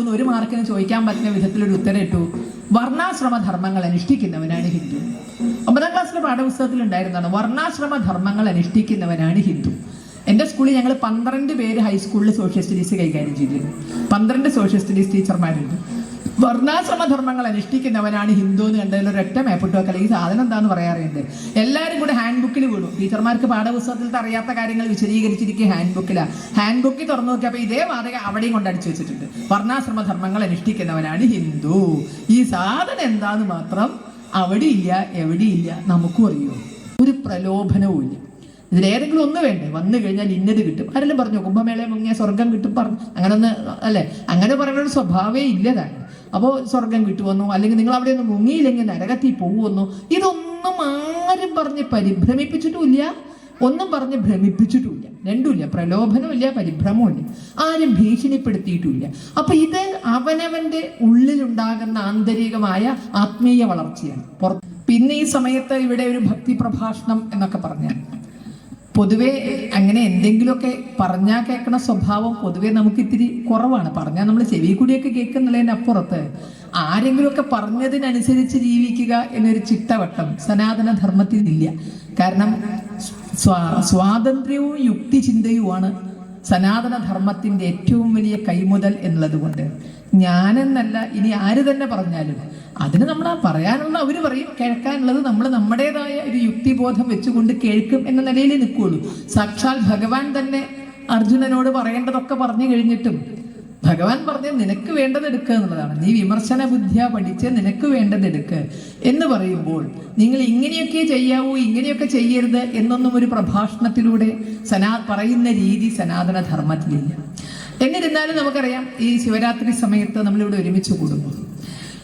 എന്ന് ഒരു മാർക്കിന് ചോദിക്കാൻ പറ്റുന്ന വിധത്തിലൊരു ഉത്തരം ഇട്ടു വർണാശ്രമ ധർമ്മങ്ങൾ അനുഷ്ഠിക്കുന്നവനാണ് ഹിന്ദു. ഒമ്പതാം ക്ലാസ്സിലെ പാഠപുസ്തകത്തിൽ ഉണ്ടായിരുന്നതാണ് വർണാശ്രമ ധർമ്മങ്ങൾ അനുഷ്ഠിക്കുന്നവനാണ് ഹിന്ദു. എന്റെ സ്കൂളിൽ ഞങ്ങൾ പന്ത്രണ്ട് പേര് ഹൈസ്കൂളിൽ സോഷ്യൽ സ്റ്റഡീസ് കൈകാര്യം ചെയ്തിരുന്നു. പന്ത്രണ്ട് സോഷ്യൽ സ്റ്റഡീസ് ടീച്ചർമാരുണ്ട് വർണാശ്രമ ധർമ്മങ്ങൾ അനുഷ്ഠിക്കുന്നവനാണ് ഹിന്ദു എന്ന് കണ്ടതിൽ ഒരൊറ്റ മേപ്പിട്ട് അല്ലെങ്കിൽ ഈ സാധനം എന്താന്ന് പറയാറുണ്ട് എല്ലാവരും കൂടെ ഹാൻഡ് ബുക്കിൽ വീണു. ടീച്ചർമാർക്ക് പാഠപുസ്തകത്തിൽ അറിയാത്ത കാര്യങ്ങൾ വിശദീകരിച്ചിരിക്കുക ഹാൻഡ് ബുക്കിലാണ് ഹാൻഡ് ബുക്കിൽ തുറന്നു നോക്കിയപ്പോൾ ഇതേ വാതക അവിടെയും കൊണ്ട് അടിച്ചു വെച്ചിട്ടുണ്ട്. വർണാശ്രമ ധർമ്മങ്ങൾ അനുഷ്ഠിക്കുന്നവനാണ് ഹിന്ദു. ഈ സാധനം എന്താന്ന് മാത്രം അവിടെ ഇല്ല എവിടെയില്ല നമുക്കും അറിയോ? ഒരു പ്രലോഭനവും ഇല്ല ഇതിലേതെങ്കിലും ഒന്ന് വേണ്ടേ? വന്നു കഴിഞ്ഞാൽ ഇന്നത് കിട്ടും. ആരെല്ലാം പറഞ്ഞു കുംഭമേള മുങ്ങിയ സ്വർഗം കിട്ടും പറഞ്ഞു. അങ്ങനെ ഒന്ന് അല്ലെ? അങ്ങനെ പറയുന്ന ഒരു സ്വഭാവേ ഇല്ലതാണ് അപ്പോൾ സ്വർഗം കിട്ടുമെന്നു അല്ലെങ്കിൽ നിങ്ങൾ അവിടെ ഒന്ന് മുങ്ങിയില്ലെങ്കിൽ നരകത്തിൽ പോകുമെന്നു ഇതൊന്നും ആരും പറഞ്ഞ് പരിഭ്രമിപ്പിച്ചിട്ടുമില്ല. ഒന്നും പറഞ്ഞ് ഭ്രമിപ്പിച്ചിട്ടുമില്ല. രണ്ടുമില്ല. പ്രലോഭനമില്ല പരിഭ്രമമില്ല ആരും ഭീഷണിപ്പെടുത്തിയിട്ടുമില്ല. അപ്പൊ ഇത് അവനവന്റെ ഉള്ളിലുണ്ടാകുന്ന ആന്തരികമായ ആത്മീയ വളർച്ചയാണ്. പിന്നെ ഈ സമയത്ത് ഇവിടെ ഒരു ഭക്തി പ്രഭാഷണം എന്നൊക്കെ പറഞ്ഞാൽ പൊതുവെ അങ്ങനെ എന്തെങ്കിലുമൊക്കെ പറഞ്ഞാൽ കേൾക്കണ സ്വഭാവം പൊതുവേ നമുക്ക് ഇത്തിരി കുറവാണ്. പറഞ്ഞാൽ നമ്മൾ ചെവി കൂടിയൊക്കെ കേൾക്കുന്നുള്ളതിന്റെ അപ്പുറത്ത് ആരെങ്കിലുമൊക്കെ പറഞ്ഞതിനനുസരിച്ച് ജീവിക്കുക എന്നൊരു ചിട്ടവട്ടം സനാതന ധർമ്മത്തിൽ ഇല്ല കാരണം സ്വാ സ്വാതന്ത്ര്യവും യുക്തിചിന്തയുമാണ് സനാതന ധർമ്മത്തിന്റെ ഏറ്റവും വലിയ കൈമുതൽ എന്നുള്ളത് കൊണ്ട് ഞാനെന്നല്ല ഇനി ആര് തന്നെ പറഞ്ഞാലും അതിന് നമ്മൾ ആ പറയാനുള്ള അവർ പറയും കേൾക്കാനുള്ളത് നമ്മൾ നമ്മുടേതായ ഒരു യുക്തിബോധം വെച്ചുകൊണ്ട് കേൾക്കും എന്ന നിലയിൽ നിൽക്കുകയുള്ളൂ. സാക്ഷാൽ ഭഗവാൻ തന്നെ അർജുനനോട് പറയേണ്ടതൊക്കെ പറഞ്ഞു കഴിഞ്ഞിട്ടും ഭഗവാൻ പറഞ്ഞ നിനക്ക് വേണ്ടത് എടുക്കുക എന്നുള്ളതാണ്. നീ വിമർശന ബുദ്ധിയ പഠിച്ച് നിനക്ക് വേണ്ടത് എടുക്കുക എന്ന് പറയുമ്പോൾ നിങ്ങൾ ഇങ്ങനെയൊക്കെ ചെയ്യാവൂ ഇങ്ങനെയൊക്കെ ചെയ്യരുത് എന്നൊന്നും ഒരു പ്രഭാഷണത്തിലൂടെ സനാ പറയുന്ന രീതി സനാതന ധർമ്മത്തിലില്ല എന്നിരുന്നാലും നമുക്കറിയാം ഈ ശിവരാത്രി സമയത്ത് നമ്മളിവിടെ ഒരുമിച്ച് കൂടുമ്പോൾ.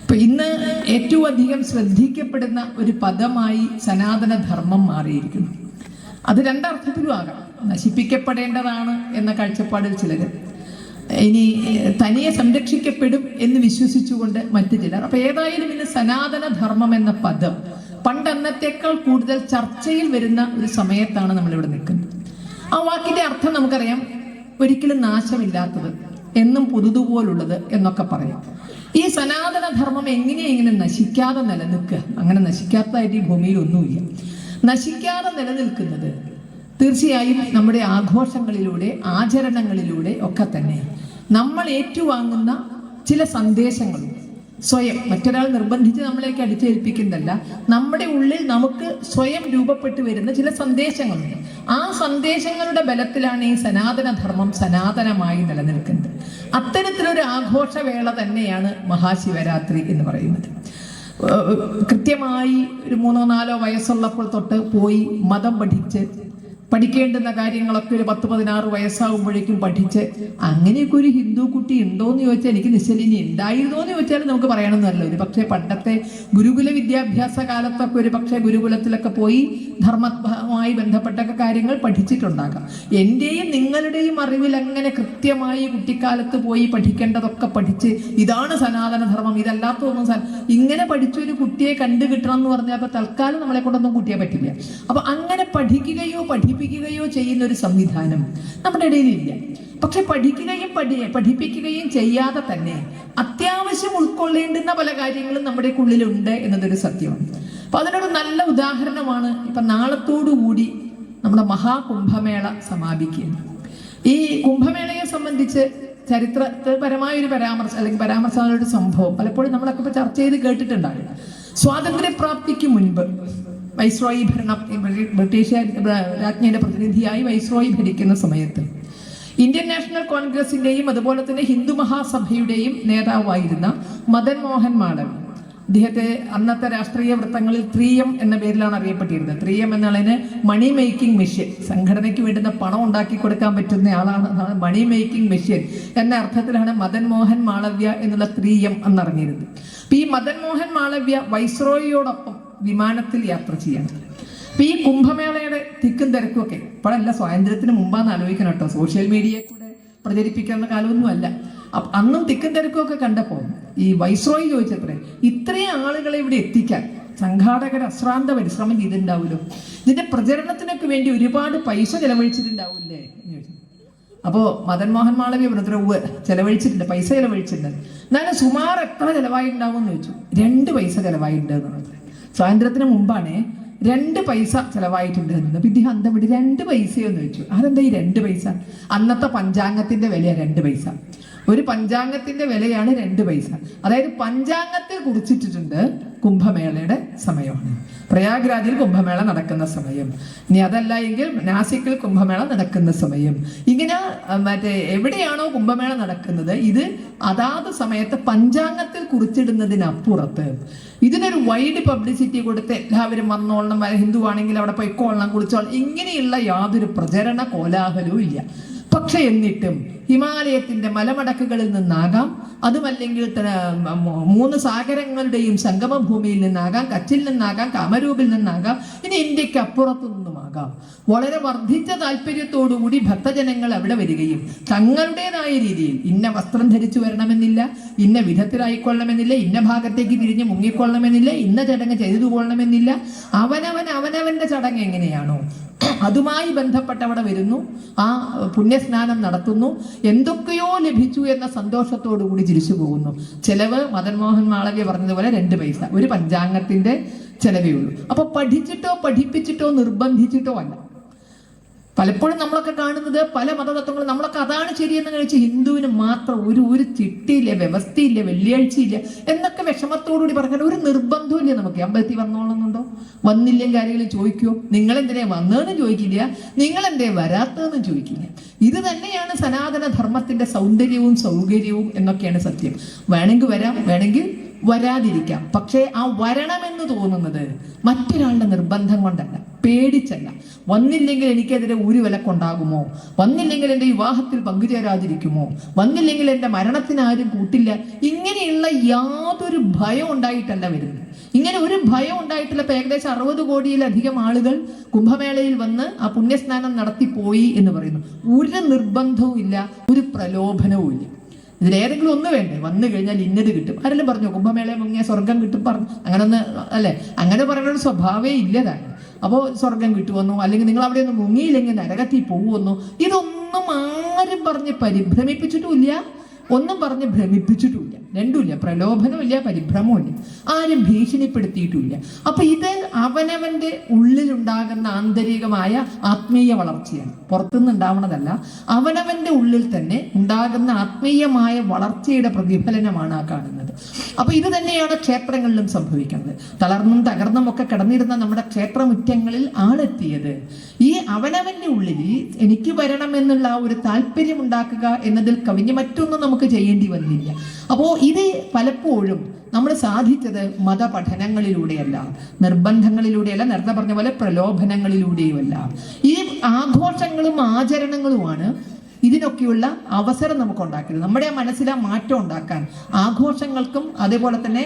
ഇപ്പൊ ഇന്ന് ഏറ്റവും അധികം ശ്രദ്ധിക്കപ്പെടുന്ന ഒരു പദമായി സനാതന ധർമ്മം മാറിയിരിക്കുന്നു. അത് രണ്ടർത്ഥത്തിലും ആകാം. നശിപ്പിക്കപ്പെടേണ്ടതാണ് എന്ന കാഴ്ചപ്പാടിൽ ചിലര് ഇനി തനിയെ സംരക്ഷിക്കപ്പെടും എന്ന് വിശ്വസിച്ചുകൊണ്ട് മറ്റു ചിലർ. അപ്പൊ ഏതായാലും ഇന്ന് സനാതന ധർമ്മം എന്ന പദം പണ്ടന്നത്തേക്കാൾ കൂടുതൽ ചർച്ചയിൽ വരുന്ന ഒരു സമയത്താണ് നമ്മളിവിടെ നിൽക്കുന്നത്. ആ വാക്കിന്റെ അർത്ഥം നമുക്കറിയാം ഒരിക്കലും നാശമില്ലാത്തത് എന്നും പുതുതുപോലുള്ളത് എന്നൊക്കെ പറയാം. ഈ സനാതന ധർമ്മം എങ്ങനെ എങ്ങനെ നശിക്കാതെ നിലനിൽക്കുക? അങ്ങനെ നശിക്കാത്തതായിട്ട് ഈ ഭൂമിയിൽ ഒന്നുമില്ല. നശിക്കാതെ നിലനിൽക്കുന്നത് തീർച്ചയായും നമ്മുടെ ആഘോഷങ്ങളിലൂടെ ആചരണങ്ങളിലൂടെ ഒക്കെ തന്നെ നമ്മൾ ഏറ്റുവാങ്ങുന്ന ചില സന്ദേശങ്ങളും സ്വയം മറ്റൊരാൾ നിർബന്ധിച്ച് നമ്മളേക്ക് അടിച്ചേൽപ്പിക്കുന്നതല്ല നമ്മുടെ ഉള്ളിൽ നമുക്ക് സ്വയം രൂപപ്പെട്ടു വരുന്ന ചില സന്ദേശങ്ങളുണ്ട്. ആ സന്ദേശങ്ങളുടെ ബലത്തിലാണ് ഈ സനാതന ധർമ്മം സനാതനമായി നിലനിൽക്കുന്നത്. അത്തരത്തിലൊരു ആഘോഷവേള തന്നെയാണ് മഹാശിവരാത്രി എന്ന് പറയുന്നത്. കൃത്യമായി ഒരു മൂന്നോ നാലോ വയസ്സുള്ളപ്പോൾ തൊട്ട് പോയി മതം പഠിച്ച് പഠിക്കേണ്ടുന്ന കാര്യങ്ങളൊക്കെ ഒരു പത്ത് പതിനാറ് വയസ്സാകുമ്പോഴേക്കും പഠിച്ച് അങ്ങനെയൊക്കെ ഒരു ഹിന്ദു കുട്ടി ഉണ്ടോ എന്ന് ചോദിച്ചാൽ എനിക്ക് നിശ്ചലിനി ഉണ്ടായിരുന്നോ എന്ന് ചോദിച്ചാൽ നമുക്ക് പറയണമെന്നല്ല. ഒരു പക്ഷേ പണ്ടത്തെ ഗുരുകുല വിദ്യാഭ്യാസ കാലത്തൊക്കെ ഒരു പക്ഷേ ഗുരുകുലത്തിലൊക്കെ പോയി ധർമ്മമായി ബന്ധപ്പെട്ടൊക്കെ കാര്യങ്ങൾ പഠിച്ചിട്ടുണ്ടാകാം. എന്റെയും നിങ്ങളുടെയും അറിവിൽ അങ്ങനെ കൃത്യമായി കുട്ടിക്കാലത്ത് പോയി പഠിക്കേണ്ടതൊക്കെ പഠിച്ച് ഇതാണ് സനാതനധർമ്മം ഇതല്ലാത്തൊന്നും ഇങ്ങനെ പഠിച്ചൊരു കുട്ടിയെ കണ്ടു കിട്ടണം എന്ന് പറഞ്ഞാൽ അപ്പോൾ തൽക്കാലം നമ്മളെ കൊണ്ടൊന്നും കുട്ടിയെ പറ്റില്ല. അപ്പോൾ അങ്ങനെ പഠിക്കുകയോ പഠിപ്പിക്കുകയോ ചെയ്യുന്ന ഒരു സംവിധാനം നമ്മുടെ ഇടയിലില്ല. പക്ഷെ പഠിക്കുകയും പഠി പഠിപ്പിക്കുകയും ചെയ്യാതെ തന്നെ അത്യാവശ്യം ഉൾക്കൊള്ളേണ്ടുന്ന പല കാര്യങ്ങളും നമ്മുടെ ഉള്ളിലുണ്ട് എന്നതൊരു സത്യമാണ്. അപ്പൊ അതിനൊരു നല്ല ഉദാഹരണമാണ് ഇപ്പൊ നാളത്തോടുകൂടി നമ്മുടെ മഹാകുംഭമേള സമാപിക്കുകയാണ്. ഈ കുംഭമേളയെ സംബന്ധിച്ച് ചരിത്രപരമായ ഒരു പരാമർശം അല്ലെങ്കിൽ പരാമർശമായ ഒരു സംഭവം പലപ്പോഴും നമ്മളൊക്കെ ഇപ്പൊ ചർച്ച ചെയ്ത് കേട്ടിട്ടുണ്ടാകും സ്വാതന്ത്ര്യപ്രാപ്തിക്ക് മുൻപ് വൈസ്രോയി ഭരണം ബ്രിട്ടീഷ് രാജ്ഞിയുടെ പ്രതിനിധിയായി വൈസ്രോയി ഭരിക്കുന്ന സമയത്ത് ഇന്ത്യൻ നാഷണൽ കോൺഗ്രസിന്റെയും അതുപോലെ തന്നെ ഹിന്ദു മഹാസഭയുടെയും നേതാവായിരുന്ന മദൻ മോഹൻ മാളവി അദ്ദേഹത്തെ അന്നത്തെ രാഷ്ട്രീയ വൃത്തങ്ങളിൽ ത്രീയം എന്ന പേരിലാണ് അറിയപ്പെട്ടിരുന്നത്. ത്രീയം എന്നുള്ളതിന് മണി മേക്കിംഗ് മെഷീൻ സംഘടനയ്ക്ക് വേണ്ടുന്ന പണം ഉണ്ടാക്കി കൊടുക്കാൻ പറ്റുന്ന ആളാണ് മണി മേക്കിംഗ് മെഷീൻ എന്ന അർത്ഥത്തിലാണ് മദൻ മോഹൻ മാളവ്യ എന്നുള്ള ത്രീയം എന്നറിഞ്ഞിരുന്നത്. ഈ മദൻ മോഹൻ മാളവ്യ വൈസ്രോയിയോടൊപ്പം വിമാനത്തിൽ യാത്ര ചെയ്യണം അപ്പം ഈ കുംഭമേളയുടെ തിക്കും തിരക്കും ഒക്കെ ഇപ്പോഴല്ല സ്വാതന്ത്ര്യത്തിന് മുമ്പാന്ന് ആലോചിക്കണം കേട്ടോ. സോഷ്യൽ മീഡിയയെ കൂടെ പ്രചരിപ്പിക്കേണ്ട കാലമൊന്നും അല്ല. അന്നും തിക്കും തിരക്കും ഒക്കെ കണ്ടപ്പോൾ ഈ വൈസ്രോയി ചോദിച്ചത്രേ ഇത്രയും ആളുകളെ ഇവിടെ എത്തിക്കാൻ സംഘാടകർ അശ്രാന്ത പരിശ്രമം ചെയ്തിട്ടുണ്ടാവുമല്ലോ. ഇതിന്റെ പ്രചരണത്തിനൊക്കെ വേണ്ടി ഒരുപാട് പൈസ ചെലവഴിച്ചിട്ടുണ്ടാവില്ലേ എന്ന് ചോദിച്ചു. അപ്പോൾ മദൻ മോഹൻ മാളവ്യ ബ്രദർ ഉവ് ചെലവഴിച്ചിട്ടുണ്ട് പൈസ ചെലവഴിച്ചിട്ടുണ്ട്. എന്നാലും സുമാർ എത്ര ചെലവായിട്ടുണ്ടാവും എന്ന് ചോദിച്ചു. രണ്ട് പൈസ ചെലവായിട്ടുണ്ട് എന്ന് പറഞ്ഞു. സ്വാതന്ത്ര്യത്തിന് മുമ്പാണ് രണ്ട് പൈസ ചെലവായിട്ടുണ്ട് എന്ന് അപ്പൊ ഇദ്ദേഹം അന്തം വിട്ട് രണ്ട് പൈസയെന്ന് വെച്ചു അതെന്താ ഈ രണ്ട് പൈസ? അന്നത്തെ പഞ്ചാംഗത്തിന്റെ വില രണ്ട് പൈസ. ഒരു പഞ്ചാംഗത്തിന്റെ വിലയാണ് രണ്ട് പൈസ. അതായത് പഞ്ചാംഗത്തിൽ കുറിച്ചിട്ടിട്ടുണ്ട് കുംഭമേളയുടെ സമയമാണ്. പ്രയാഗ്രാജിൽ കുംഭമേള നടക്കുന്ന സമയം. ഇനി അതല്ല എങ്കിൽ നാസിക്കിൽ കുംഭമേള നടക്കുന്ന സമയം. ഇങ്ങനെ മറ്റേ എവിടെയാണോ കുംഭമേള നടക്കുന്നത് ഇത് അതാത് സമയത്ത് പഞ്ചാംഗത്തിൽ കുറിച്ചിടുന്നതിനപ്പുറത്ത്. ഇതിനൊരു വൈഡ് പബ്ലിസിറ്റി കൊടുത്ത് എല്ലാവരും വന്നോളണം ഹിന്ദു ആണെങ്കിൽ അവിടെ പൊയ്ക്കോളണം കുളിച്ചോളണം ഇങ്ങനെയുള്ള യാതൊരു പ്രചരണ കോലാഹലവും ഇല്ല. പക്ഷെ എന്നിട്ടും ഹിമാലയത്തിന്റെ മലമടക്കുകളിൽ നിന്നാകാം. അതുമല്ലെങ്കിൽ മൂന്ന് സാഗരങ്ങളുടെയും സംഗമഭൂമിയിൽ നിന്നാകാം കച്ചിൽ നിന്നാകാം കാമരൂപിൽ നിന്നാകാം ഇനി ഇന്ത്യയ്ക്ക് അപ്പുറത്തു നിന്നുമാകാം. വളരെ വർദ്ധിച്ച താല്പര്യത്തോടുകൂടി ഭക്തജനങ്ങൾ അവിടെ വരികയും തങ്ങളുടേതായ രീതിയിൽ ഇന്ന വസ്ത്രം ധരിച്ചു വരണമെന്നില്ല ഇന്ന വിധത്തിലായിക്കൊള്ളണമെന്നില്ല ഇന്ന ഭാഗത്തേക്ക് തിരിഞ്ഞ് മുങ്ങിക്കൊള്ളണമെന്നില്ല ഇന്ന ചടങ്ങ് ചെയ്തു കൊള്ളണമെന്നില്ല അവനവൻ അവനവന്റെ ചടങ്ങ് എങ്ങനെയാണോ അതുമായി ബന്ധപ്പെട്ട് അവിടെ വരുന്നു. ആ പുണ്യസ്നാനം നടത്തുന്നു. എന്തൊക്കെയോ ലഭിച്ചു എന്ന സന്തോഷത്തോടു കൂടി തിരിച്ചു പോകുന്നു. ചെലവ് മദൻ മോഹൻ മാളവ്യ പറഞ്ഞതുപോലെ രണ്ട് പൈസ. ഒരു പഞ്ചാംഗത്തിന്റെ ചെലവേ ഉള്ളൂ. അപ്പൊ പഠിച്ചിട്ടോ പഠിപ്പിച്ചിട്ടോ നിർബന്ധിച്ചിട്ടോ അല്ല. പലപ്പോഴും നമ്മളൊക്കെ കാണുന്നത് പല മതതത്വങ്ങളും നമ്മളൊക്കെ അതാണ് ശരിയെന്ന് കഴിച്ച് ഹിന്ദുവിന് മാത്രം ഒരു ഒരു ചിട്ടിയില്ല വ്യവസ്ഥയില്ല വെള്ളിയാഴ്ചയില്ല എന്നൊക്കെ വിഷമത്തോടുകൂടി പറഞ്ഞാൽ ഒരു നിർബന്ധമില്ല നമുക്ക്. അമ്പലത്തിൽ വന്നോളുന്നുണ്ടോ? വന്നില്ലെങ്കിൽ ആരെങ്കിലും ചോദിക്കുമോ നിങ്ങൾ എന്തിനാ വന്നതെന്ന് ചോദിക്കില്ല. നിങ്ങളെന്തേ വരാത്തതെന്ന് ചോദിക്കില്ല. ഇത് തന്നെയാണ് സനാതന ധർമ്മത്തിന്റെ സൗന്ദര്യവും സൗകര്യവും എന്നൊക്കെയാണ് സത്യം. വേണമെങ്കിൽ വരാം. വേണമെങ്കിൽ വരാതിരിക്കാം. പക്ഷേ ആ വരണമെന്ന് തോന്നുന്നത് മറ്റൊരാളുടെ നിർബന്ധം കൊണ്ടല്ല. പേടിച്ചല്ല. വന്നില്ലെങ്കിൽ എനിക്കെതിരെ ഒരു വിലക്കുണ്ടാകുമോ വന്നില്ലെങ്കിൽ എന്റെ വിവാഹത്തിൽ പങ്കുചേരാതിരിക്കുമോ? വന്നില്ലെങ്കിൽ എന്റെ മരണത്തിന് ആരും കൂട്ടില്ല. ഇങ്ങനെയുള്ള യാതൊരു ഭയം ഉണ്ടായിട്ടല്ല വരുന്നത്. ഇങ്ങനെ ഒരു ഭയം ഉണ്ടായിട്ടില്ല. ഇപ്പൊ ഏകദേശം അറുപത് കോടിയിലധികം ആളുകൾ കുംഭമേളയിൽ വന്ന് ആ പുണ്യസ്നാനം നടത്തിപ്പോയി എന്ന് പറയുന്നു. ഒരു നിർബന്ധവും ഇല്ല. ഒരു പ്രലോഭനവും ഇല്ല. ഇതിലേതെങ്കിലും ഒന്ന് വേണ്ടേ? വന്നു കഴിഞ്ഞാൽ ഇന്നത് കിട്ടും. ആരെല്ലാം പറഞ്ഞു കുംഭമേളയെ മുങ്ങിയ സ്വർഗം കിട്ടും പറഞ്ഞു. അങ്ങനെ ഒന്ന് അല്ലെ? അങ്ങനെ പറയുന്ന സ്വഭാവേ ഇല്ലതാണ് അപ്പോൾ സ്വർഗം കിട്ടുമെന്നോ അല്ലെങ്കിൽ നിങ്ങൾ അവിടെ ഒന്ന് മുങ്ങിയില്ലെങ്കിൽ നരകത്തിൽ പോകുമെന്നോ ഇതൊന്നും ആരും പറഞ്ഞ് പരിഭ്രമിപ്പിച്ചിട്ടുമില്ല. ഒന്നും പറഞ്ഞ് ഭ്രമിപ്പിച്ചിട്ടുമില്ല. രണ്ടുമില്ല. പ്രലോഭനമില്ല പരിഭ്രമവുമില്ല. ആരും ഭീഷണിപ്പെടുത്തിയിട്ടുമില്ല. അപ്പൊ ഇത് അവനവന്റെ ഉള്ളിലുണ്ടാകുന്ന ആന്തരികമായ ആത്മീയ വളർച്ചയാണ്. പുറത്തുനിന്ന് ഉണ്ടാവണതല്ല അവനവന്റെ ഉള്ളിൽ തന്നെ ഉണ്ടാകുന്ന ആത്മീയമായ വളർച്ചയുടെ പ്രതിഫലനമാണ് ആ കാണുന്നത്. അപ്പൊ ഇത് തന്നെയാണ് ക്ഷേത്രങ്ങളിലും സംഭവിക്കുന്നത്. തളർന്നും തകർന്നും ഒക്കെ കിടന്നിരുന്ന നമ്മുടെ ക്ഷേത്രമുറ്റങ്ങളിൽ ആളെത്തിയത് ഈ അവനവന്റെ ഉള്ളിൽ എനിക്ക് വരണമെന്നുള്ള ഒരു താല്പര്യം ഉണ്ടാക്കുക എന്നതിൽ കവിഞ്ഞ് മറ്റൊന്നും നമുക്ക് ചെയ്യേണ്ടി വന്നില്ല. അപ്പോൾ ഇത് പലപ്പോഴും നമ്മൾ സാധിച്ചത് മതപഠനങ്ങളിലൂടെയല്ല നിർബന്ധങ്ങളിലൂടെയല്ല നേരത്തെ പറഞ്ഞ പോലെ പ്രലോഭനങ്ങളിലൂടെയുമല്ല. ഈ ആഘോഷങ്ങളും ആചരണങ്ങളുമാണ് ഇതിനൊക്കെയുള്ള അവസരം നമുക്ക് ഉണ്ടാക്കരുത് നമ്മുടെ മനസ്സിൽ ആ മാറ്റം ഉണ്ടാക്കാൻ ആഘോഷങ്ങൾക്കും അതേപോലെ തന്നെ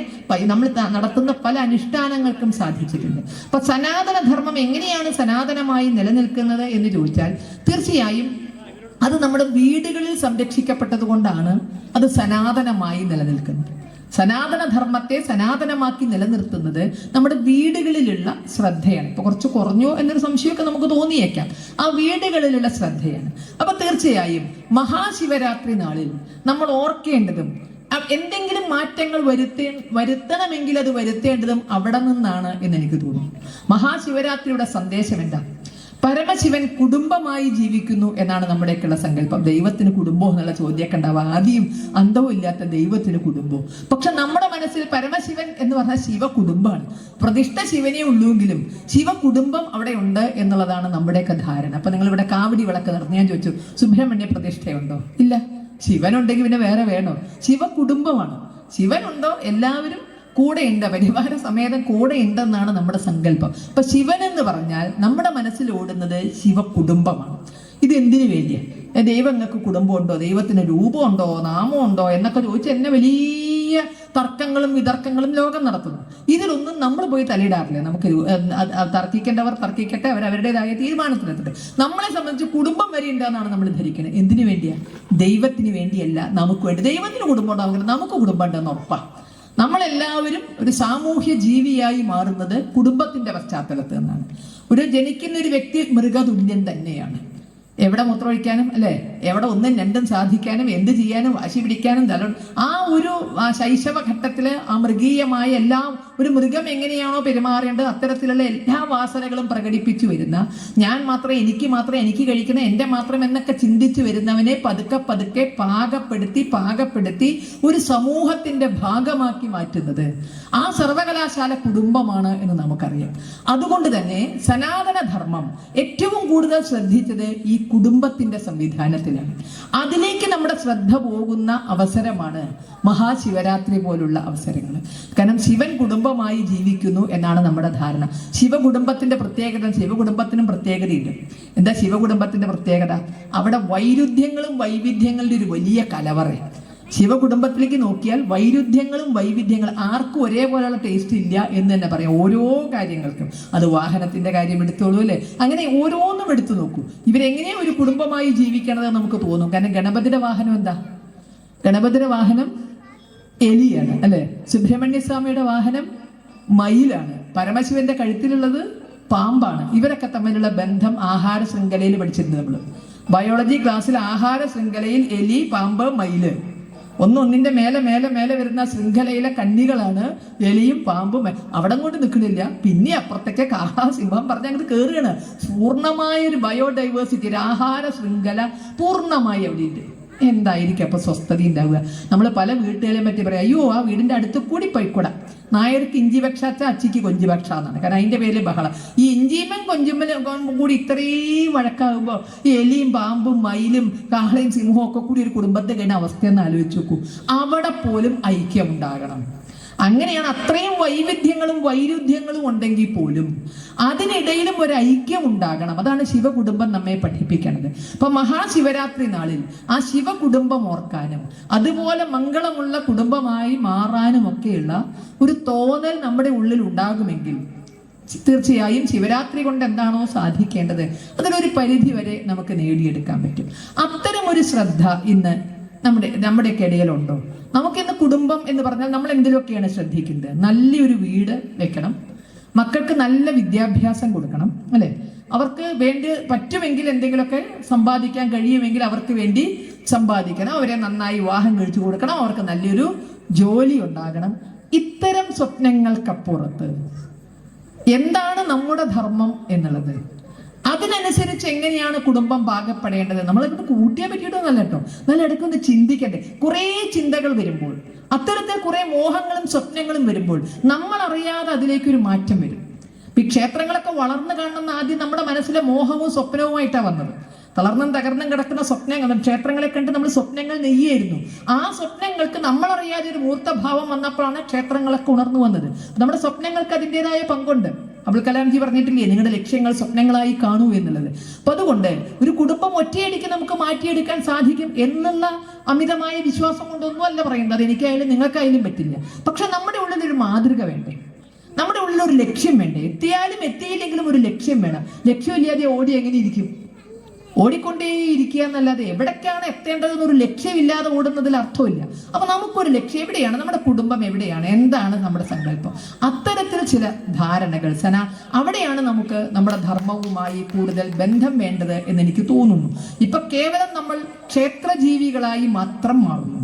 നമ്മൾ നടത്തുന്ന പല അനുഷ്ഠാനങ്ങൾക്കും സാധിച്ചിട്ടുണ്ട്. അപ്പൊ സനാതന ധർമ്മം എങ്ങനെയാണ് സനാതനമായി നിലനിൽക്കുന്നത് എന്ന് ചോദിച്ചാൽ തീർച്ചയായും അത് നമ്മുടെ വീടുകളിൽ സംരക്ഷിക്കപ്പെട്ടത് കൊണ്ടാണ് അത് സനാതനമായി നിലനിൽക്കുന്നത്. സനാതന ധർമ്മത്തെ സനാതനമാക്കി നിലനിർത്തുന്നത് നമ്മുടെ വീടുകളിലുള്ള ശ്രദ്ധയാണ്. ഇപ്പൊ കുറച്ച് കുറഞ്ഞു എന്നൊരു സംശയമൊക്കെ നമുക്ക് തോന്നിയേക്കാം. ആ വീടുകളിലുള്ള ശ്രദ്ധയാണ്. അപ്പൊ തീർച്ചയായും മഹാശിവരാത്രി നാളിൽ നമ്മൾ ഓർക്കേണ്ടതും എന്തെങ്കിലും മാറ്റങ്ങൾ വരുത്തേ വരുത്തണമെങ്കിൽ അത് വരുത്തേണ്ടതും അവിടെ നിന്നാണ് എന്ന് എനിക്ക് തോന്നുന്നു. മഹാശിവരാത്രിയുടെ സന്ദേശം എന്താ? പരമശിവൻ കുടുംബമായി ജീവിക്കുന്നു എന്നാണ് നമ്മുടെയൊക്കെയുള്ള സങ്കല്പം. ദൈവത്തിന് കുടുംബം എന്നുള്ള ചോദ്യമൊക്കെ ഉണ്ടാവുക. ആദ്യം അന്തവും ഇല്ലാത്ത ദൈവത്തിന് കുടുംബം പക്ഷെ നമ്മുടെ മനസ്സിൽ പരമശിവൻ എന്ന് പറഞ്ഞാൽ ശിവ കുടുംബമാണ് പ്രതിഷ്ഠ ശിവനേ ഉള്ളൂവെങ്കിലും ശിവ കുടുംബം അവിടെ ഉണ്ട് എന്നുള്ളതാണ് നമ്മുടെയൊക്കെ ധാരണ. അപ്പൊ നിങ്ങൾ ഇവിടെ കാവടി വിളക്ക് നടന്നു ഞാൻ ചോദിച്ചു സുബ്രഹ്മണ്യ പ്രതിഷ്ഠയുണ്ടോ? ഇല്ല. ശിവനുണ്ടെങ്കിൽ പിന്നെ വേറെ വേണോ? ശിവ കുടുംബമാണ് ശിവനുണ്ടോ? എല്ലാവരും കൂടെ ഉണ്ട് പരിവാര സമേതം കൂടെ ഉണ്ടെന്നാണ് നമ്മുടെ സങ്കല്പം. അപ്പൊ ശിവൻ എന്ന് പറഞ്ഞാൽ നമ്മുടെ മനസ്സിൽ ഓടുന്നത് ശിവ കുടുംബമാണ് ഇത് എന്തിനു വേണ്ടിയാ? ദൈവങ്ങൾക്ക് കുടുംബമുണ്ടോ? ദൈവത്തിന് രൂപമുണ്ടോ? നാമമുണ്ടോ? എന്നൊക്കെ ചോദിച്ച് എന്നെ വലിയ തർക്കങ്ങളും വിതർക്കങ്ങളും ലോകം നടത്തുന്നു. ഇതിലൊന്നും നമ്മൾ പോയി തലയിടാറില്ല. നമുക്ക് തർക്കിക്കേണ്ടവർ തർക്കിക്കട്ടെ. അവർ അവരുടേതായ തീരുമാനത്തിലെത്തട്ടെ. നമ്മളെ സംബന്ധിച്ച് കുടുംബം വരെ ഉണ്ടെന്നാണ് നമ്മൾ ധരിക്കുന്നത് എന്തിനു വേണ്ടിയാ? ദൈവത്തിന് വേണ്ടിയല്ല. നമുക്ക് വേണ്ടി ദൈവത്തിന് കുടുംബം ഉണ്ടാകുന്നത് നമുക്ക് കുടുംബം ഉണ്ടെന്ന് ഉറപ്പാണ് നമ്മളെല്ലാവരും ഒരു സാമൂഹ്യ ജീവിയായി മാറുന്നത് കുടുംബത്തിന്റെ പശ്ചാത്തലത്തിൽ നിന്നാണ്. ഒരു ജനിക്കുന്ന ഒരു വ്യക്തി മൃഗതുല്യം തന്നെയാണ്. എവിടെ മൂത്രമൊഴിക്കാനും അല്ലെ? എവിടെ ഒന്നും രണ്ടും സാധിക്കാനും എന്ത് ചെയ്യാനും വാശി പിടിക്കാനും തല ആ ഒരു ശൈശവ ഘട്ടത്തിൽ ആ മൃഗീയമായ എല്ലാ ഒരു മൃഗം എങ്ങനെയാണോ പെരുമാറേണ്ടത് അത്തരത്തിലുള്ള എല്ലാ വാസനകളും പ്രകടിപ്പിച്ചു വരുന്ന ഞാൻ മാത്രം എനിക്ക് മാത്രം എനിക്ക് കഴിക്കുന്ന എന്റെ മാത്രം എന്നൊക്കെ ചിന്തിച്ചു വരുന്നവനെ പതുക്കെ പതുക്കെ പാകപ്പെടുത്തി പാകപ്പെടുത്തി ഒരു സമൂഹത്തിന്റെ ഭാഗമാക്കി മാറ്റുന്നത്. ആ സർവകലാശാല കുടുംബമാണ് എന്ന് നമുക്കറിയാം. അതുകൊണ്ട് തന്നെ സനാതന ധർമ്മം ഏറ്റവും കൂടുതൽ ശ്രദ്ധിച്ചത് ഈ കുടുംബത്തിന്റെ സംവിധാനത്തിലാണ്. അതിലേക്ക് നമ്മുടെ ശ്രദ്ധ പോകുന്ന അവസരമാണ് മഹാശിവരാത്രി പോലുള്ള അവസരങ്ങൾ. കാരണം ശിവൻ കുടുംബമായി ജീവിക്കുന്നു എന്നാണ് നമ്മുടെ ധാരണ. ശിവകുടുംബത്തിന്റെ പ്രത്യേകത ശിവകുടുംബത്തിനും പ്രത്യേകതയുണ്ട്. എന്താ ശിവകുടുംബത്തിന്റെ പ്രത്യേകത? അവിടെ വൈരുദ്ധ്യങ്ങളും വൈവിധ്യങ്ങളുടെ ഒരു വലിയ കലവറയാണ്. ശിവകുടുംബത്തിലേക്ക് നോക്കിയാൽ വൈരുദ്ധ്യങ്ങളും വൈവിധ്യങ്ങളും ആർക്കും ഒരേപോലെയുള്ള ടേസ്റ്റ് ഇല്ല എന്ന് തന്നെ പറയാം. ഓരോ കാര്യങ്ങൾക്കും. അത് വാഹനത്തിന്റെ കാര്യം എടുത്തോളൂ അല്ലേ? അങ്ങനെ ഓരോന്നും എടുത്തു നോക്കൂ. ഇവരെങ്ങനെ ഒരു കുടുംബമായി ജീവിക്കണത് നമുക്ക് തോന്നും. കാരണം ഗണപതിയുടെ വാഹനം എന്താ? ഗണപതിയുടെ വാഹനം എലിയാണ് അല്ലെ? സുബ്രഹ്മണ്യ സ്വാമിയുടെ വാഹനം മയിലാണ്. പരമശിവന്റെ കഴുത്തിലുള്ളത് പാമ്പാണ്. ഇവരൊക്കെ തമ്മിലുള്ള ബന്ധം ആഹാര ശൃംഖലയിൽ പഠിച്ചിട്ടുണ്ട് നമ്മൾ ബയോളജി ക്ലാസ്സിൽ ആഹാര ശൃംഖലയിൽ എലി പാമ്പ് മയിൽ. ഒന്നൊന്നിന്റെ മേലെ മേലെ മേലെ വരുന്ന ശൃംഖലയിലെ കണ്ണികളാണ് എലിയും പാമ്പും അവിടെ കൊണ്ട് നിൽക്കണില്ല പിന്നെ അപ്പുറത്തേക്ക് കാഹാസിംഹം പറഞ്ഞ അങ്ങോട്ട് കയറുകയാണ് പൂർണമായ ഒരു ബയോഡൈവേഴ്സിറ്റി ഒരു ആഹാര ശൃംഖല പൂർണമായി അവിടെ ഉണ്ട്. എന്തായിരിക്കും അപ്പൊ സ്വസ്ഥത ഉണ്ടാവുക? നമ്മൾ പല വീട്ടുകളെയും പറ്റി പറയാം അയ്യോ ആ വീടിന്റെ അടുത്ത് കൂടി പോയിക്കൂടാ. നായർക്ക് ഇഞ്ചി ഭക്ഷാച്ച അച്ചിക്ക് കൊഞ്ചി ഭക്ഷ എന്നാണ് കാരണം അതിന്റെ പേര് ബഹളം. ഈ ഇഞ്ചിമൻ കൊഞ്ചുമ്മലും കൂടി ഇത്രയും വഴക്കാകുമ്പോൾ ഈ എലിയും പാമ്പും മയിലും കാളയും സിംഹവും ഒക്കെ കൂടി ഒരു കുടുംബത്തെ കഴിഞ്ഞ അവസ്ഥയെന്ന് ആലോചിച്ച് നോക്കൂ. അവിടെ പോലും ഐക്യം ഉണ്ടാകണം അങ്ങനെയാണ് അത്രയും വൈവിധ്യങ്ങളും വൈരുദ്ധ്യങ്ങളും ഉണ്ടെങ്കിൽ പോലും അതിനിടയിലും ഒരു ഐക്യം ഉണ്ടാകണം. അതാണ് ശിവകുടുംബം നമ്മെ പഠിപ്പിക്കുന്നത് അപ്പൊ മഹാശിവരാത്രി നാളിൽ ആ ശിവകുടുംബം ഓർക്കാനും അതുപോലെ മംഗളമുള്ള കുടുംബമായി മാറാനും ഒക്കെയുള്ള ഒരു തോന്നൽ നമ്മുടെ ഉള്ളിൽ ഉണ്ടാകുമെങ്കിൽ തീർച്ചയായും ശിവരാത്രി കൊണ്ട് എന്താണോ സാധിക്കേണ്ടത് അതിനൊരു പരിധി വരെ നമുക്ക് നേടിയെടുക്കാൻ പറ്റും. അത്തരം ഒരു ശ്രദ്ധ ഇന്ന് നമ്മുടെ നമ്മുടെയൊക്കെ ഇടയിലുണ്ടോ? നമുക്കിന്ന് കുടുംബം എന്ന് പറഞ്ഞാൽ നമ്മൾ എന്തിലൊക്കെയാണ് ശ്രദ്ധിക്കുന്നത്? നല്ലൊരു വീട് വെക്കണം. മക്കൾക്ക് നല്ല വിദ്യാഭ്യാസം കൊടുക്കണം അല്ലെ? അവർക്ക് വേണ്ടി പറ്റുമെങ്കിൽ എന്തെങ്കിലുമൊക്കെ സമ്പാദിക്കാൻ കഴിയുമെങ്കിൽ അവർക്ക് വേണ്ടി സമ്പാദിക്കണം. അവരെ നന്നായി വിവാഹം കഴിച്ചു കൊടുക്കണം. അവർക്ക് നല്ലൊരു ജോലി ഉണ്ടാകണം. ഇത്തരം സ്വപ്നങ്ങൾക്കപ്പുറത്ത് എന്താണ് നമ്മുടെ ധർമ്മം എന്നുള്ളത്? അതിനനുസരിച്ച് എങ്ങനെയാണ് കുടുംബം പാകപ്പെടേണ്ടത്? നമ്മളിങ്ങനെ കൂട്ടിയെ പറ്റിയിട്ടൊന്നല്ല കേട്ടോ. നല്ല ഇടയ്ക്കൊന്ന് ചിന്തിക്കട്ടെ കുറേ ചിന്തകൾ വരുമ്പോൾ അത്തരത്തിൽ കുറേ മോഹങ്ങളും സ്വപ്നങ്ങളും വരുമ്പോൾ നമ്മൾ അറിയാതെ അതിലേക്കൊരു മാറ്റം വരും. ഈ ക്ഷേത്രങ്ങളൊക്കെ വളർന്നു കാണുന്ന ആദ്യം നമ്മുടെ മനസ്സിലെ മോഹവും സ്വപ്നവുമായിട്ടാണ് വന്നത്. തളർന്നും തകർന്നും കിടക്കുന്ന സ്വപ്നങ്ങൾ ക്ഷേത്രങ്ങളെ കണ്ട് നമ്മൾ സ്വപ്നങ്ങൾ നെയ്യായിരുന്നു. ആ സ്വപ്നങ്ങൾക്ക് നമ്മളറിയാതെ ഒരു മൂർത്തഭാവം വന്നപ്പോഴാണ് ക്ഷേത്രങ്ങളൊക്കെ ഉണർന്നു വന്നത്. നമ്മുടെ സ്വപ്നങ്ങൾക്ക് അതിന്റെതായ പങ്കുണ്ട്. അബ്ദുൽ കലാംജി പറഞ്ഞിട്ടില്ലേ നിങ്ങളുടെ ലക്ഷ്യങ്ങൾ സ്വപ്നങ്ങളായി കാണൂ എന്നുള്ളത്. അപ്പൊ അതുകൊണ്ട് ഒരു കുടുംബം ഒറ്റയടിക്ക് നമുക്ക് മാറ്റിയെടുക്കാൻ സാധിക്കും എന്നുള്ള അമിതമായ വിശ്വാസം കൊണ്ടൊന്നും അല്ല പറയുന്നത് അത് എനിക്കായാലും നിങ്ങൾക്കായാലും പറ്റില്ല. പക്ഷെ നമ്മുടെ ഉള്ളിൽ ഒരു മാതൃക വേണ്ടേ? നമ്മുടെ ഉള്ളിൽ ഒരു ലക്ഷ്യം വേണ്ടേ? എത്തിയാലും എത്തിയില്ലെങ്കിലും ഒരു ലക്ഷ്യം വേണം. ലക്ഷ്യമില്ലാതെ ഓടി എങ്ങനെ ഇരിക്കും? ഓടിക്കൊണ്ടേയിരിക്കുക എന്നല്ലാതെ എവിടേക്കാണ് എത്തേണ്ടതെന്ന് ഒരു ലക്ഷ്യമില്ലാതെ ഓടുന്നതിൽ അർത്ഥമില്ല. അപ്പൊ നമുക്കൊരു ലക്ഷ്യം എവിടെയാണ്? നമ്മുടെ കുടുംബം എവിടെയാണ്? എന്താണ് നമ്മുടെ സങ്കല്പം? അത്തരത്തിൽ ചില ധാരണകൾ. സന അവിടെയാണ് നമുക്ക് നമ്മുടെ ധർമ്മവുമായി കൂടുതൽ ബന്ധം വേണ്ടത് എന്ന് എനിക്ക് തോന്നുന്നു. ഇപ്പൊ കേവലം നമ്മൾ ക്ഷേത്രജീവികളായി മാത്രം മാറുന്നു.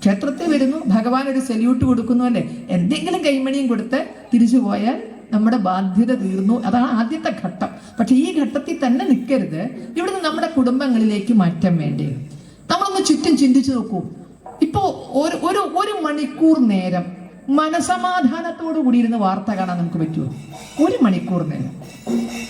ക്ഷേത്രത്തിൽ വരുന്നു ഭഗവാൻ ഒരു സല്യൂട്ട് കൊടുക്കുന്നു അല്ലേ? എന്തെങ്കിലും കൈമണിയും കൊടുത്ത് തിരിച്ചു പോയാൽ നമ്മുടെ ബാധ്യത തീർന്നു. അതാണ് ആദ്യത്തെ ഘട്ടം. പക്ഷെ ഈ ഘട്ടത്തിൽ തന്നെ നിൽക്കരുത്. ഇവിടുന്ന് നമ്മുടെ കുടുംബങ്ങളിലേക്ക് മാറ്റം വേണ്ടേ? നമ്മളൊന്ന് ചുറ്റും ചിന്തിച്ചു നോക്കൂ. ഇപ്പോ ഒരു ഒരു ഒരു മണിക്കൂർ നേരം മനസമാധാനത്തോടു കൂടി ഇരുന്ന് വാർത്ത കാണാൻ നമുക്ക് പറ്റുമോ? ഒരു മണിക്കൂർ നേരം.